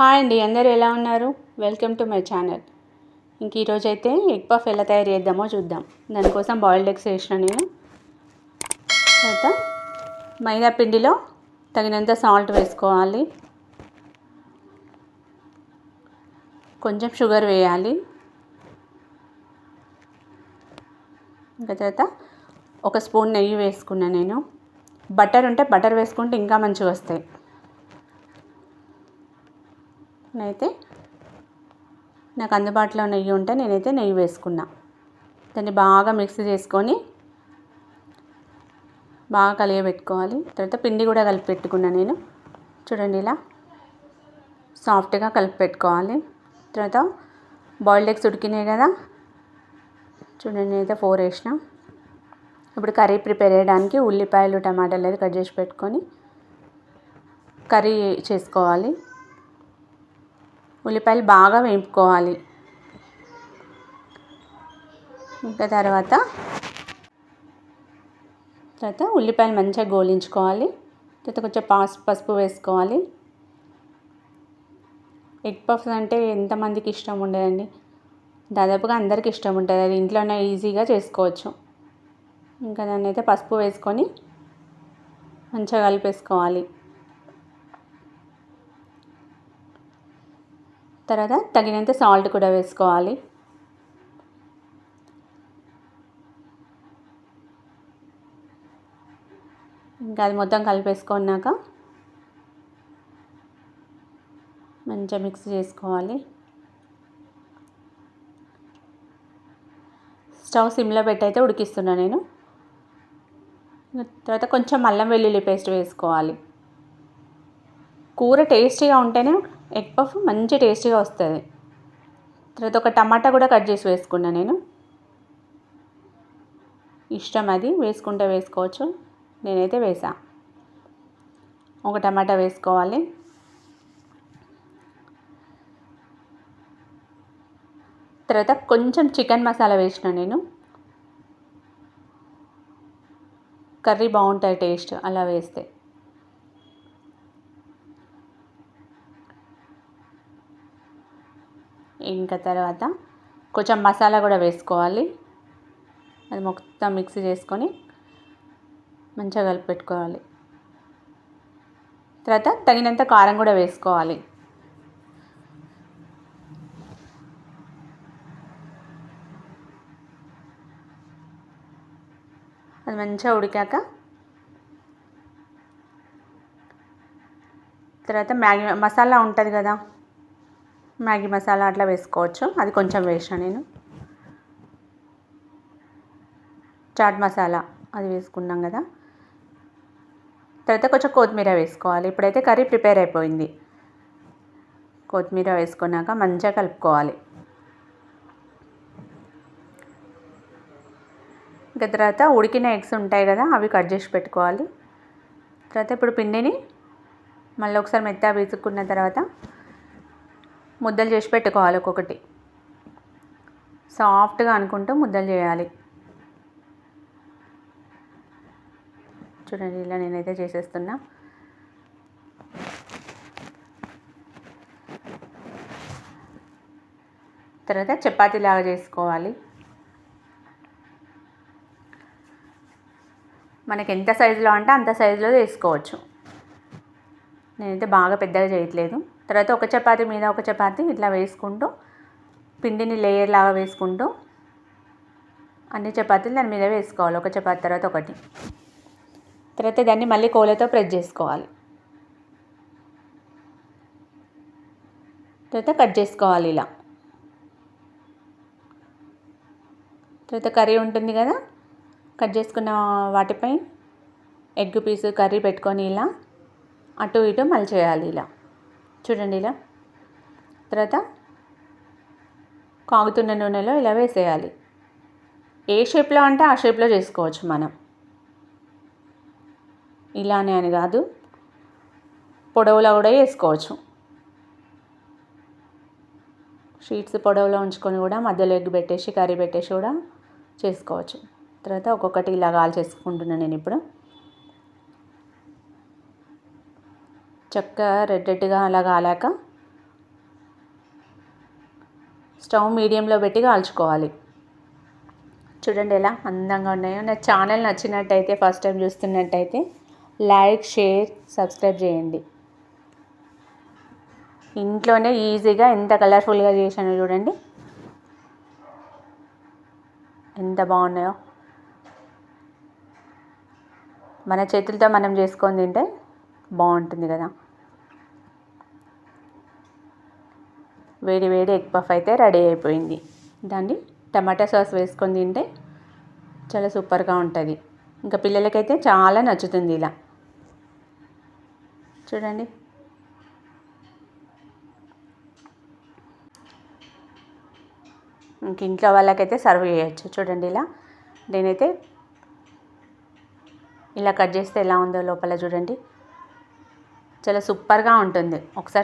Hi అండి అందరూ ఎలా ఉన్నారు? వెల్కమ్ టు మై ఛానల్ ఇంక ఈరోజు అయితే ఎగ్ పఫ్ ఎలా తయారు చేద్దామో చూద్దాం. దానికోసం బాయిల్డ్ ఎగ్స్ వేసిన నేను. తర్వాత మైదా పిండిలో తగినంత సాల్ట్ వేసుకోవాలి. కొంచెం షుగర్ వేయాలి. ఇంకా తర్వాత ఒక స్పూన్ నెయ్యి వేసుకున్నా నేను. బటర్ ఉంటే బటర్ వేసుకుంటే ఇంకా మంచిగా వస్తాయి. అయితే నాకు అందుబాటులో నెయ్యి ఉంటే నేనైతే నెయ్యి వేసుకున్నా. దాన్ని బాగా మిక్స్ చేసుకొని బాగా కలియబెట్టుకోవాలి. తర్వాత పిండి కూడా కలిపి పెట్టుకున్నా నేను. చూడండి ఇలా సాఫ్ట్గా కలిపి పెట్టుకోవాలి. తర్వాత బాయిల్డ్ ఎగ్స్ ఉడికినాయి కదా. చూడండి నేనైతే ఫోర్ వేసిన. ఇప్పుడు కర్రీ ప్రిపేర్ చేయడానికి ఉల్లిపాయలు టమాటాలు అయితే కట్ చేసి పెట్టుకొని కర్రీ చేసుకోవాలి. ఉల్లిపాయలు బాగా వేపుకోవాలి. ఇంకా తర్వాత తర్వాత ఉల్లిపాయలు మంచిగా గోలించుకోవాలి. తర్వాత కొంచెం పాస్ పసుపు వేసుకోవాలి. ఎగ్ పఫ్స్ అంటే ఎంతమందికి ఇష్టం ఉండదండి. దాదాపుగా అందరికి ఇష్టం ఉంటుంది. అది ఇంట్లోనే ఈజీగా చేసుకోవచ్చు. ఇంకా దాన్ని అయితే పసుపు వేసుకొని మంచిగా కలిపేసుకోవాలి. తర్వాత తగినంత సాల్ట్ కూడా వేసుకోవాలి. ఇంకా అది మొత్తం కలిపేసుకున్నాక మంచిగా మిక్స్ చేసుకోవాలి. స్టవ్ సిమ్లో పెట్టి అయితే ఉడికిస్తున్నా నేను. తర్వాత కొంచెం అల్లం వెల్లుల్లి పేస్ట్ వేసుకోవాలి. కూర టేస్టీగా ఉంటేనే ఎగ్ పఫ్ మంచి టేస్టీగా వస్తుంది. తర్వాత ఒక టమాటా కూడా కట్ చేసి వేసుకున్నా నేను. ఇష్టం అది వేసుకుంటే వేసుకోవచ్చు. నేనైతే వేసా. ఒక టమాటా వేసుకోవాలి. తర్వాత కొంచెం చికెన్ మసాలా వేసిన నేను. కర్రీ బాగుంటుంది టేస్ట్ అలా వేస్తే. ఇంకా తర్వాత కొంచెం మసాలా కూడా వేసుకోవాలి. అది మొత్తం మిక్సీ చేసుకొని మంచిగా కలిపి పెట్టుకోవాలి తర్వాత తగినంత కారం కూడా వేసుకోవాలి. అది మంచిగా ఉడికాక తర్వాత మ్యాగీ మసాలా ఉంటుంది కదా? మ్యాగీ మసాలా అట్లా వేసుకోవచ్చు. అది కొంచెం వేసిన నేను. చాట్ మసాలా అది వేసుకున్నాం కదా. తర్వాత కొంచెం కొత్తిమీర వేసుకోవాలి. ఇప్పుడైతే కర్రీ ప్రిపేర్ అయిపోయింది. కొత్తిమీర వేసుకున్నాక మంచిగా కలుపుకోవాలి. ఇంకా తర్వాత ఉడికిన ఎగ్స్ ఉంటాయి కదా అవి కట్ చేసి పెట్టుకోవాలి. తర్వాత ఇప్పుడు పిండిని మళ్ళీ ఒకసారి మెత్తగా వేసుకున్న తర్వాత ముద్దలు చేసి పెట్టుకోవాలి ఒక్కొక్కటి. సాఫ్ట్గా అనుకుంటూ ముద్దలు చేయాలి. చూడండి ఇలా నేనైతే చేసేస్తున్నా. తర్వాత చపాతీలాగా చేసుకోవాలి. మనకి ఎంత సైజులో అంటే అంత సైజులో చేసుకోవచ్చు. నేనైతే బాగా పెద్దగా చేయట్లేదు. తర్వాత ఒక చపాతి మీద ఒక చపాతి ఇట్లా వేసుకుంటూ పిండిని లేయర్ లాగా వేసుకుంటూ అన్ని చపాతీలు దాని మీద వేసుకోవాలి. ఒక చపాతి తర్వాత ఒకటి. తర్వాత దాన్ని మళ్ళీ కోలతో ప్రెస్ చేసుకోవాలి. తర్వాత కట్ చేసుకోవాలి ఇలా. తర్వాత కర్రీ ఉంటుంది కదా కట్ చేసుకున్న వాటిపై ఎగ్ పీస్ కర్రీ పెట్టుకొని ఇలా అటు ఇటు మలిచేయాలి ఇలా. చూడండి ఇలా. తర్వాత కాగుతున్న నూనెలో ఇలా వేసేయాలి. ఏ షేప్లో అంటే ఆ షేప్లో చేసుకోవచ్చు మనం. ఇలానే అని కాదు. పొడవులో కూడా వేసుకోవచ్చు. షీట్స్ పొడవులో ఉంచుకొని కూడా మధ్యలో ఎగ్ పెట్టేసి కర్రీ పెట్టేసి కూడా చేసుకోవచ్చు. తర్వాత ఒక్కొక్కటి ఇలా కాల్ చేసుకుంటున్నాను నేను ఇప్పుడు. చక్కగా రెడ్ రెడ్గా అలా కాలాక స్టవ్ మీడియంలో పెట్టి కాల్చుకోవాలి. చూడండి ఎలా అందంగా ఉన్నాయో. నా ఛానల్ నచ్చినట్టయితే ఫస్ట్ టైం చూస్తున్నట్టయితే లైక్ షేర్ సబ్స్క్రైబ్ చేయండి. ఇంట్లోనే ఈజీగా ఎంత కలర్ఫుల్గా చేశానో చూడండి. ఎంత బాగున్నాయో. మన చేతులతో మనం చేసుకొని తింటే బాగుంటుంది కదా. వేడి వేడి ఎగ్ పఫ్ అయితే రెడీ అయిపోయింది. దాన్ని టమాటా సాస్ వేసుకొని తింటే చాలా సూపర్గా ఉంటుంది. ఇంకా పిల్లలకైతే చాలా నచ్చుతుంది ఇలా. చూడండి. ఇంక ఇంట్లో వాళ్ళకైతే సర్వ్ చేయొచ్చు. చూడండి ఇలా. నేనైతే ఇలా కట్ చేస్తే ఎలా ఉందో లోపల చూడండి. చాలా సూపర్గా ఉంటుంది. ఒకసారి